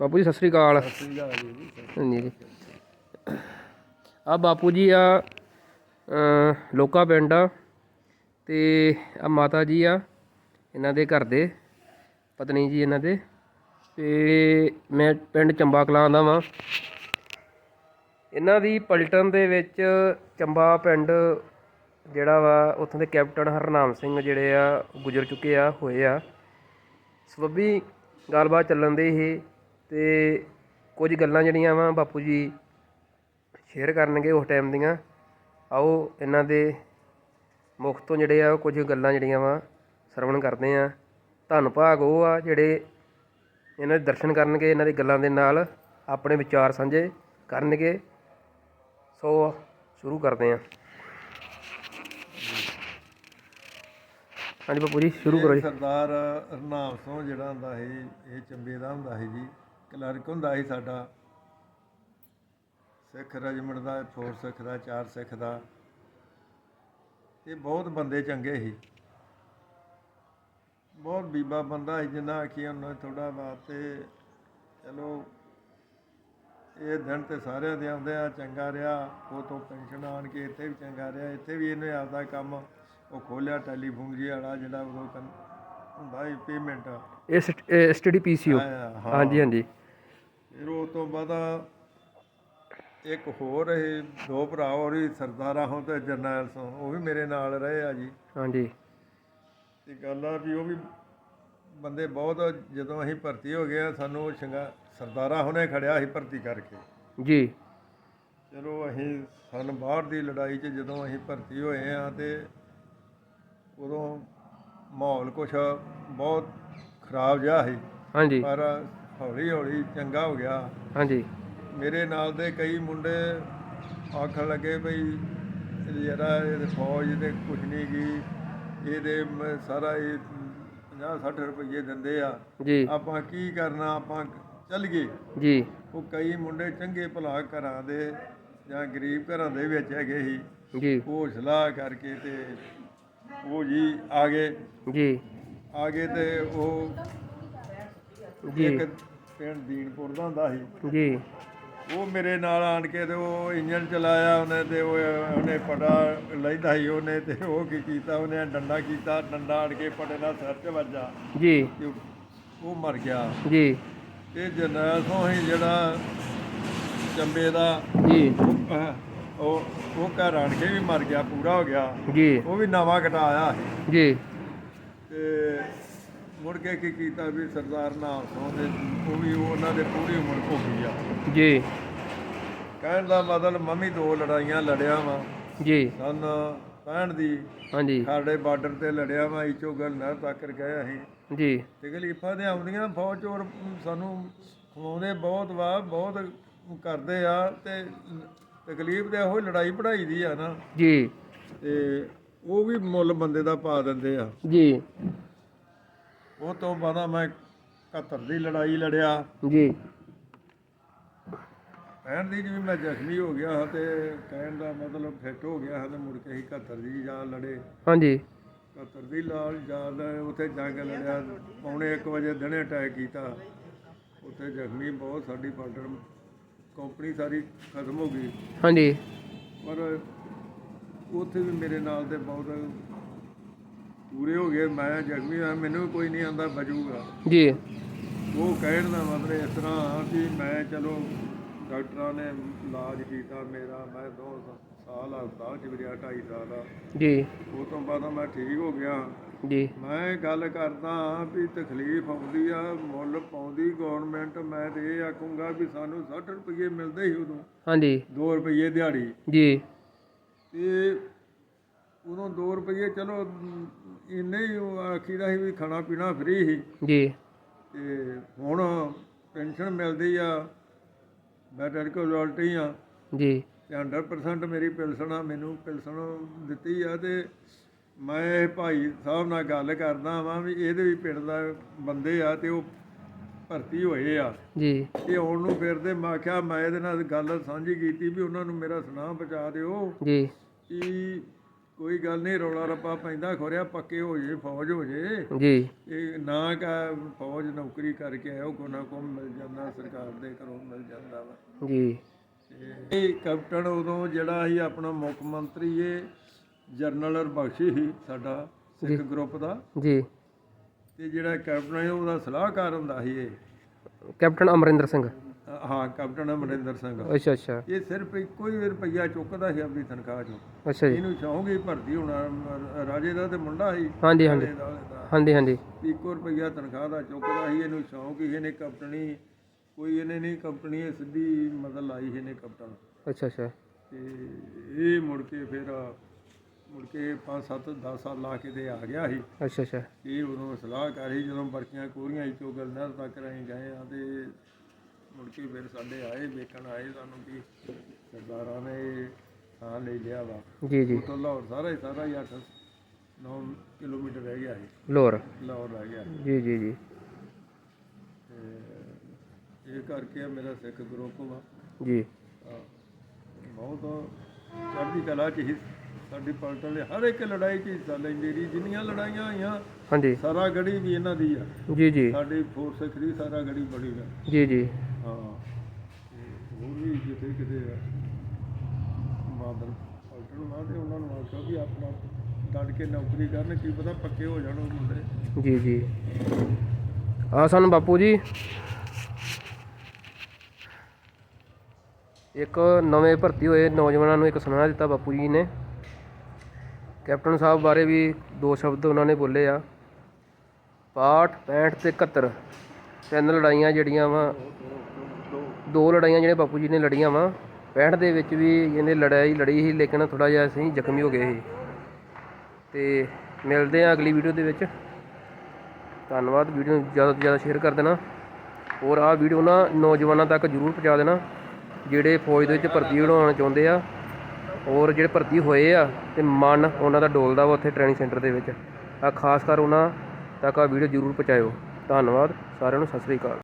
ਬਾਪੂ ਜੀ ਸਤਿ ਸ੍ਰੀ ਅਕਾਲ। ਸ੍ਰੀ ਅਕਾਲ ਜੀ। ਹਾਂਜੀ ਜੀ। ਆ ਬਾਪੂ ਜੀ ਆ ਲੋਕਾ ਪਿੰਡ ਆ ਤੇ ਆ ਮਾਤਾ ਜੀ ਆ ਇਹਨਾਂ ਦੇ ਘਰ ਦੇ ਪਤਨੀ ਜੀ ਇਹਨਾਂ ਦੇ। ਤੇ ਮੈਂ ਪਿੰਡ ਚੰਬਾ ਕਲਾਂ ਦਾ ਵਾਂ। ਇਹਨਾਂ ਦੀ ਪਲਟਨ ਦੇ ਵਿੱਚ ਚੰਬਾ ਪਿੰਡ ਜਿਹੜਾ ਵਾ ਉੱਥੋਂ ਦੇ ਕੈਪਟਨ ਹਰਨਾਮ ਸਿੰਘ ਜਿਹੜੇ ਆ ਗੁਜ਼ਰ ਚੁੱਕੇ ਆ ਹੋਏ ਆ। ਸਬੱਬੀ ਗੱਲਬਾਤ ਚੱਲਣ ਦੇ ਇਹ ਤੇ ਕੁਝ ਗੱਲਾਂ ਜਿਹੜੀਆਂ ਵਾ ਬਾਪੂ ਜੀ ਸ਼ੇਅਰ ਕਰਨਗੇ ਉਸ ਟਾਈਮ ਦੀਆਂ। ਆਓ ਇਹਨਾਂ ਦੇ ਮੁਖ ਤੋਂ ਜਿਹੜੇ ਆ ਉਹ ਕੁਝ ਗੱਲਾਂ ਜਿਹੜੀਆਂ ਵਾ ਸਰਵਣ ਕਰਦੇ ਆ ਧੰਨ ਭਾਗ ਉਹ ਆ ਜਿਹੜੇ ਇਹਨਾਂ ਦੇ ਦਰਸ਼ਨ ਕਰਨਗੇ, ਇਹਨਾਂ ਦੀ ਗੱਲਾਂ ਦੇ ਨਾਲ ਆਪਣੇ ਵਿਚਾਰ ਸਾਂਝੇ ਕਰਨਗੇ। ਸੋ ਸ਼ੁਰੂ ਕਰਦੇ ਆ ਹਾਂਜੀ ਬਾਪੂ ਜੀ, ਸ਼ੁਰੂ ਕਰੋ ਜੀ। ਸਰਦਾਰ ਹਰਨਾਮ ਸਿੰਘ ਜਿਹੜਾ ਹੁੰਦਾ ਸੀ, ਇਹ ਚੰਬੇ ਦਾ ਹੁੰਦਾ ਸੀ ਜੀ। ਕਲਰਕ ਹੁੰਦਾ ਸੀ ਸਾਡਾ। ਸਿੱਖ ਰਜਮੰਡ ਦਾ, ਫੋਰ ਸਿੱਖ ਦਾ, ਚਾਰ ਸਿੱਖ ਦਾ। ਇਹ ਬਹੁਤ ਬੰਦੇ ਚੰਗੇ ਸੀ। ਬਹੁਤ ਬੀਬਾ ਬੰਦਾ ਸੀ ਜਿੰਨਾ ਆਖੀ ਉਹਨਾਂ ਥੋੜਾ ਵਾਸਤੇ, ਚਲੋ, ਇਹ ਦਿਨ ਤੇ ਸਾਰਿਆਂ ਦੇ ਆਉਂਦੇ ਆ, ਚੰਗਾ ਰਿਹਾ। ਉਹ ਤੋਂ ਪੈਨਸ਼ਨ ਆਣ ਕੇ ਇੱਥੇ ਵੀ ਚੰਗਾ ਰਿਹਾ। ਇੱਥੇ ਵੀ ਇਹਨੇ ਆਪਦਾ ਕੰਮ ਉਹ ਖੋਲਿਆ ਟੈਲੀਫੋਨ ਜੀ ਵਾਲਾ ਜਿਹੜਾ ਉਦੋਂ ਕੰਨ- ਹੁੰਦਾ ਸੀ ਪੇਮੈਂਟ ਇਹ ਸਟੱਡੀ ਪੀਸੀਓ। ਹਾਂਜੀ ਹਾਂਜੀ। ਫਿਰ ਉਹ ਤੋਂ ਬਾਅਦ ਇੱਕ ਹੋਰ ਇਹ ਦੋ ਭਰਾ ਹੋਰ ਹੀ ਸਰਦਾਰਾ ਹੋਂ ਤੇ ਜਰਨੈਲ ਸੋਂ ਉਹ ਵੀ ਮੇਰੇ ਨਾਲ ਰਹੇ ਆ ਜੀ। ਹਾਂਜੀ। ਤੇ ਗੱਲ ਆ ਵੀ ਉਹ ਵੀ ਬੰਦੇ ਬਹੁਤ ਜਦੋਂ ਅਸੀਂ ਭਰਤੀ ਹੋ ਗਏ ਆ, ਸਾਨੂੰ ਸ਼ੰਗਾ ਸਰਦਾਰਾ ਹੁਣੇ ਖੜਿਆ ਸੀ ਭਰਤੀ ਕਰਕੇ। ਜੀ। ਚਲੋ ਅਸੀਂ ਸਨ ਬਾਹਰ ਦੀ ਲੜਾਈ 'ਚ ਜਦੋਂ ਅਸੀਂ ਭਰਤੀ ਹੋਏ ਆ ਤੇ ਉਦੋਂ ਮਾਹੌਲ ਕੁਛ ਬਹੁਤ ਖਰਾਬ ਜਿਹਾ ਸੀ। ਹਾਂਜੀ। ਪਰ ਹੌਲੀ ਹੌਲੀ ਚੰਗਾ ਹੋ ਗਿਆ। ਹਾਂਜੀ। ਮੇਰੇ ਨਾਲ ਦੇ ਕਈ ਮੁੰਡੇ ਆਖਣ ਲੱਗੇ ਭਈ ਯਾਰਾ ਇਹ ਫੌਜ ਦੇ ਕੁਝ ਨਹੀਂ ਗਈ ਇਹਦੇ ਮ- ਸਾਰਾ ਇਹ 50 60 ਰੁਪਏ ਦਿੰਦੇ ਆ। ਜੀ। ਆਪਾਂ ਕੀ ਕਰਨਾ ਆਪਾਂ ਚੱਲ ਗਏ। ਜੀ। ਉਹ ਕਈ ਮੁੰਡੇ ਚੰਗੇ ਭਲਾ ਘਰਾਂ ਦੇ ਜਾਂ ਗਰੀਬ ਘਰਾਂ ਦੇ ਵਿੱਚ ਹੈਗੇ ਸੀ। ਜੀ। ਉਹ ਸਲਾਹ ਕਰਕੇ ਤੇ ਉਹ ਜੀ ਆ ਗਏ ਜੀ। ਆ ਗਏ ਤੇ ਉਹ ਜੀ। ਇੱਕ ਪਿੰਡ ਦੀਨਪੁਰ ਦਾ ਹੁੰਦਾ ਸੀ। ਜੀ। ਉਹ ਮੇਰੇ ਨਾਲ ਆਣ ਕੇ ਤੇ ਉਹ ਇੰਜਨ ਚਲਾਇਆ ਉਹਨੇ ਤੇ ਉਹ ਉਹਨੇ ਪੜਾ ਲੈਦਾ ਸੀ ਉਹਨੇ ਤੇ ਉਹ ਕੀ ਕੀਤਾ ਉਹਨੇ ਡੰਡਾ ਕੀਤਾ ਡੰਡਾ ਆਣ ਕੇ ਪੜੇ ਨਾਲ ਸਿਰ 'ਚ ਵੱਜਾ। ਜੀ। ਤੇ ਉਹ- ਉਹ ਮਰ ਗਿਆ। ਜੀ। ਤੇ ਜਰਨੈਲ ਸਿੰਘ ਸੀ ਜਿਹੜਾ ਚੰਬੇ ਦਾ ਜੀ। ਉਹ ਅਹ, ਉਹ ਉਹ ਘਰ ਆਣ ਕੇ ਵੀ ਮਰ ਗਿਆ ਪੂਰਾ ਹੋ ਗਿਆ। ਜੀ। ਉਹ ਵੀ ਨਵਾਂ ਕਟਾਇਆ ਸੀ। ਜੀ। ਤੇ ਮੁੜ ਕੇ ਕੀ ਕੀਤਾ ਵੀ ਸਰਦਾਰ ਨਾਮ ਸਿੰਘ ਦੇ ਉਹ ਵੀ ਉਹਨਾਂ ਦੇ ਪੂਰੀ ਉਮਰ ਹੋ ਗਈ ਆ। ਜੀ। ਕਹਿਣ ਦਾ ਮਤਲਬ ਮੰਮੀ ਦੋ ਲੜਾਈਆਂ ਲੜਿਆ ਵਾਂ। ਜੀ। ਸਨ 65 ਦੀ ਹਾਂਜੀ। ਸਾਡੇ ਬਾਰਡਰ ਤੇ ਲੜਿਆ ਵਾਂ ਇਚੋ ਗੱਲ ਨਹਿਰ ਤੱਕ ਗਏ ਅਸੀਂ। ਜੀ। ਤਕਲੀਫਾਂ ਤੇ ਆਉਂਦੀਆਂ ਫੌਜ ਚੋਰ ਸਾਨੂੰ ਖਵਾਉਂਦੇ ਬਹੁਤ ਵਾ ਬਹੁਤ ਕਰਦੇ ਆ ਤੇ ਤਕਲੀਫ ਤੇ ਉਹ ਲੜਾਈ ਪੜਾਈ ਦੀ ਆ ਨਾ। ਜੀ। ਤੇ ਉਹ ਵੀ ਮੁੱਲ ਬੰਦੇ ਦਾ ਪਾ ਦਿੰਦੇ ਆ। ਜੀ। ਉਹ ਤੋਂ ਬਾਅਦ ਮੈਂ 71 ਦੀ ਲੜਾਈ ਲੜਿਆ। ਜੀ। ਕਹਿਣ ਦੀ ਜਿਵੇਂ ਮੈਂ ਜ਼ਖਮੀ ਹੋ ਗਿਆ ਹਾਂ ਤੇ ਕਹਿਣ ਦਾ ਮਤਲਬ ਫਿੱਟ ਹੋ ਗਿਆ ਹਾਂ ਤੇ ਮੁੜ ਕੇ ਹੀ 71 ਦੀ ਜਾ ਲੜੇ। ਹਾਂਜੀ। 71 ਦੀ ਲਾਲ ਜਾਲ ਉੱਥੇ ਜੰਗ ਲੜਿਆ। ਪੌਣੇ 1 ਵਜੇ ਦਿਨੇ ਅਟੈਕ ਕੀਤਾ। ਉੱਥੇ ਜ਼ਖਮੀ ਬਹੁਤ ਸਾਡੀ ਬਾਰਡਰ ਕੰਪਨੀ ਸਾਰੀ ਖਤਮ ਹੋ ਗਈ। ਹਾਂਜੀ। ਪਰ ਉੱਥੇ ਵੀ ਮੇਰੇ ਨਾਲ ਦੇ ਬਹੁਤ ਪੂਰੇ ਹੋ ਗਏ। ਮੈਂ ਜ਼ਖਮੀ ਹੋਇਆ ਮੈਨੂੰ ਵੀ ਕੋਈ ਨਹੀਂ ਆਂਦਾ ਬਚੂਗਾ। ਜੀ। ਉਹ ਕਹਿਣ ਦਾ ਮਤਲਬ ਇਸ ਤਰ੍ਹਾਂ ਕਿ ਮੈਂ ਚਲੋ ਡਾਕਟਰਾਂ ਨੇ ਇਲਾਜ ਕੀਤਾ ਮੇਰਾ ਮੈਂ ਦੋ ਸਾਲ ਹਸਪਤਾਲ ਚ ਵੀ ਰਿਹਾ ਢਾਈ ਸਾਲ ਆ। ਜੀ। ਉਹ ਤੋਂ ਬਾਅਦ ਮੈਂ ਠੀਕ ਹੋ ਗਿਆ। ਜੀ। ਮੈਂ ਗੱਲ ਕਰਦਾ ਹਾਂ ਵੀ ਤਕਲੀਫ ਆਉਂਦੀ ਆ ਮੁੱਲ ਪਾਉਂਦੀ ਗਵਰਨਮੈਂਟ ਮੈਂ ਤੇ ਇਹ ਆਖੂੰਗਾ ਵੀ ਸਾਨੂੰ 60 ਰੁਪਏ ਮਿਲਦੇ ਸੀ ਉਦੋਂ। ਹਾਂਜੀ। 2 ਰੁਪਏ ਦਿਹਾੜੀ। ਜੀ। ਤੇ ਉਦੋਂ 2 ਰੁਪਏ ਚਲੋ ਇੰਨੇ ਹੀ ਆਖੀਦਾ ਸੀ ਵੀ ਖਾਣਾ ਪੀਣਾ ਫ੍ਰੀ ਸੀ। ਜੀ। ਤੇ ਹੁਣ ਪੈਨਸ਼ਨ ਮਿਲਦੀ ਆ। ਬੈਟਰ ਕੁਆਲਿਟੀ ਆ। ਜੀ। ਤੇ 100% ਮੇਰੀ ਪਿਲਸਣ ਮੈਨੂੰ ਪਿਲਸਣ ਦਿੱਤੀ ਆ ਤੇ ਮੈਂ ਇਹ ਭਾਈ ਸਾਹਿਬ ਨਾਲ ਗੱਲ ਕਰਦਾ ਵਾਂ ਵੀ ਇਹਦੇ ਵੀ ਪਿੰਡ ਦਾ ਬੰਦੇ ਆ ਤੇ ਉਹ ਭਰਤੀ ਹੋਏ ਆ। ਜੀ। ਤੇ ਆਉਣ ਨੂੰ ਫਿਰਦੇ ਮੈਂ ਆਖਿਆ ਮੈਂ ਇਹਦੇ ਨਾਲ ਗੱਲ ਸਾਂਝੀ ਕੀਤੀ ਵੀ ਉਹਨਾਂ ਨੂੰ ਮੇਰਾ ਸੁਨਾਹ ਪਹੁੰਚਾ ਦਿਓ। ਜੀ। ਕਿ ਕੋਈ ਗੱਲ ਨਹੀਂ ਰੌਲਾ ਰੱਪਾ ਪੈਂਦਾ ਖੋਰਿਆ ਪੱਕੇ ਹੋ ਜੇ ਫੌਜ ਹੋ ਜੇ। ਜੀ। ਇਹ ਨਾ ਕਾ ਫੌਜ ਨੌਕਰੀ ਕਰਕੇ ਆਇਓ ਕੋ ਨਾ ਕੋ ਮਿਲ ਜਾਂਦਾ ਸਰਕਾਰ ਦੇ ਘਰੋਂ ਮਿਲ ਜਾਂਦਾ ਵਾ। ਜੀ। ਇਹ ਕੈਪਟਨ ਉਦੋਂ ਜਿਹੜਾ ਸੀ ਆਪਣਾ ਮੁੱਖ ਮੰਤਰੀ ਇਹ ਜਰਨਲ ਰਬਖਸ਼ੀ ਸੀ ਸਾਡਾ ਸਿੱਖ ਗਰੁੱਪ ਦਾ। ਜੀ। ਤੇ ਜਿਹੜਾ ਕੈਪਟਨ ਉਹਦਾ ਸਲਾਹਕਾਰ ਹੁੰਦਾ ਸੀ ਇਹ। ਕੈਪਟਨ ਅਮਰਿੰਦਰ ਸਿੰਘ। ਹਾਂ ਕੈਪਟਨ ਅਮਰਿੰਦਰ ਸਿੰਘ। ਅੱਛਾ ਅੱਛਾ। ਇਹ ਸਿਰਫ ਇੱਕੋ ਹੀ ਰੁਪਈਆ ਚੁੱਕਦਾ ਸੀ ਆਪਣੀ ਤਨਖਾਹ ਚੋਂ। ਅੱਛਾ ਜੀ। ਇਹਨੂੰ ਸ਼ੌਂਕ ਹੀ ਭਰਤੀ ਹੋਣਾ ਰਾਜੇ ਦਾ ਤੇ ਮੁੰਡਾ ਸੀ। ਹਾਂਜੀ ਹਾਂਜੀ। ਰਾਜੇ ਦਾ ਉਹਦਾ। ਹਾਂਜੀ ਹਾਂਜੀ। ਇੱਕੋ ਰੁਪਈਆ ਤਨਖਾਹ ਦਾ ਚੁੱਕਦਾ ਸੀ ਇਹਨੂੰ ਸ਼ੌਂਕ ਹੀ ਇਹਨੇ ਕੰਪਨੀ ਕੋਈ ਇਹਨੇ ਨਹੀਂ ਕੰਪਨੀ ਇਹ ਸਿੱਧੀ ਮਦਦ ਲਾਈ ਇਹਨੇ ਕੈਪਟਨ। ਅੱਛਾ ਅੱਛਾ। ਤੇ ਇਹ ਮੁੜ ਕੇ ਫਿਰ ਮੁੜ ਕੇ 5 7 10 ਸਾਲ ਲਾ ਕੇ ਤੇ ਆ ਗਿਆ ਸੀ। ਅੱਛਾ ਅੱਛਾ। ਇਹ ਉਦੋਂ ਸਲਾਹ ਕਰੀ ਜਦੋਂ ਬਰਕੀਆਂ ਕੋਰੀਆਂ ਚੋਂ ਗਲਦਾਰ ਤੱਕ ਅਸੀਂ ਗਏ ਆ ਤੇ ਮੁੜ ਕੇ ਫਿਰ ਸਾਡੇ ਆਏ ਵੇਖਣ ਆਏ ਸਾਨੂੰ ਕਿ ਸਰਦਾਰਾਂ ਨੇ ਥਾਂ ਲੈ ਲਿਆ ਵਾ। ਜੀ ਜੀ। ਤੋਂ ਲਾਹੌਰ ਸਾਰਾ ਹੀ ਸਾਰਾ ਹੀ 8 9 ਕਿਲੋਮੀਟਰ ਰਹਿ ਗਿਆ ਸੀ। ਲੋਰ ਲਾਹੌਰ ਰਹਿ ਗਿਆ। ਜੀ ਜੀ ਜੀ। ਤੇ ਇਹ ਕਰਕੇ ਮੇਰਾ ਸਿੱਖ ਗਰੁੱਪ ਵਾ। ਜੀ। ਹਾਂ। ਬਹੁਤ ਚੜ੍ਹਦੀ ਕਲਾ ਚ ਹੀ ਸਾਡੀ ਪਲਟਨ ਦੇ ਹਰ ਇੱਕ ਲੜਾਈ 'ਚ ਹਿੱਸਾ ਲੈਂਦੀ ਰਹੀ। ਜਿੰਨੀਆਂ ਲੜਾਈਆਂ ਹੋਈਆਂ ਹਾਂਜੀ। ਸਾਰਾ ਗੜੀ ਵੀ ਇਹਨਾਂ ਦੀ ਆ। ਜੀ ਜੀ। ਸਾਡੀ ਫੋਰਸ ਖਰੀ ਸਾਰਾ ਗੜੀ ਬੜੀ ਆ ਜੀ ਜੀ। ਹਾਂ। ਤੇ ਹੋਰ ਵੀ ਜਿੱਥੇ ਕਿਤੇ ਆ। ਮਾਦਰ ਪਲਟਨ ਉਹਨਾਂ ਨੂੰ ਆਖਿਆ ਵੀ ਆਪਣਾ ਡਟ ਕੇ ਨੌਕਰੀ ਕਰਨ, ਕੀ ਪਤਾ ਪੱਕੇ ਹੋ ਜਾਣ ਉਹ ਮੁੰਡੇ। ਜੀ ਜੀ। ਆ ਸਾਨੂੰ ਬਾਪੂ ਜੀ। ਇੱਕ ਨਵੇਂ ਭਰਤੀ ਹੋਏ ਨੌਜਵਾਨਾਂ ਨੂੰ ਇੱਕ ਸੁਨੇਹਾ ਦਿੱਤਾ ਬਾਪੂ ਜੀ ਨੇ। ਕੈਪਟਨ ਸਾਹਿਬ ਬਾਰੇ ਵੀ ਦੋ ਸ਼ਬਦ ਉਹਨਾਂ ਨੇ ਬੋਲੇ ਆ। ਪਾਠ 65 ਤੇ 71 ਤਿੰਨ ਲੜਾਈਆਂ ਜਿਹੜੀਆਂ ਵਾ ਦੋ ਲੜਾਈਆਂ ਜਿਹੜੇ ਬਾਪੂ ਜੀ ਨੇ ਲੜੀਆਂ ਵਾ 65 ਦੇ ਵਿੱਚ ਵੀ ਇਹਨੇ ਲੜਾਈ ਲੜੀ ਸੀ, ਲੇਕਿਨ ਥੋੜਾ ਜਿਹਾ ਅਸੀਂ ਜ਼ਖਮੀ ਹੋ ਗਏ ਸੀ। ਤੇ ਮਿਲਦੇ ਆ ਅਗਲੀ ਵੀਡੀਓ ਦੇ ਵਿੱਚ। ਧੰਨਵਾਦ, ਵੀਡੀਓ ਨੂੰ ਜ਼ਿਆਦਾ ਤੋਂ ਜ਼ਿਆਦਾ ਸ਼ੇਅਰ ਕਰ ਦੇਣਾ। ਔਰ ਆਹ ਵੀਡੀਓ ਨਾ ਨੌਜਵਾਨਾਂ ਤੱਕ ਜ਼ਰੂਰ ਪਹੁੰਚਾ ਦੇਣਾ, ਜਿਹੜੇ ਫੌਜ ਦੇ ਵਿੱਚ ਭਰਤੀ ਹੋਣਾ ਚਾਹੁੰਦੇ ਆ। ਔਰ ਜਿਹੜੇ ਭਰਤੀ ਹੋਏ ਆ, ਤੇ ਮਨ ਉਹਨਾਂ ਦਾ ਡੋਲਦਾ ਵਾ ਉੱਥੇ ਟ੍ਰੇਨਿੰਗ ਸੈਂਟਰ ਦੇ ਵਿੱਚ। ਆ ਖਾਸ ਕਰ ਉਹਨਾਂ ਤੱਕ ਆ ਵੀਡੀਓ ਜ਼ਰੂਰ ਪਹੁੰਚਾਇਓ। ਧੰਨਵਾਦ, ਸਾਰਿਆਂ ਨੂੰ ਸਤਿ ਸ੍ਰੀ ਅਕਾਲ।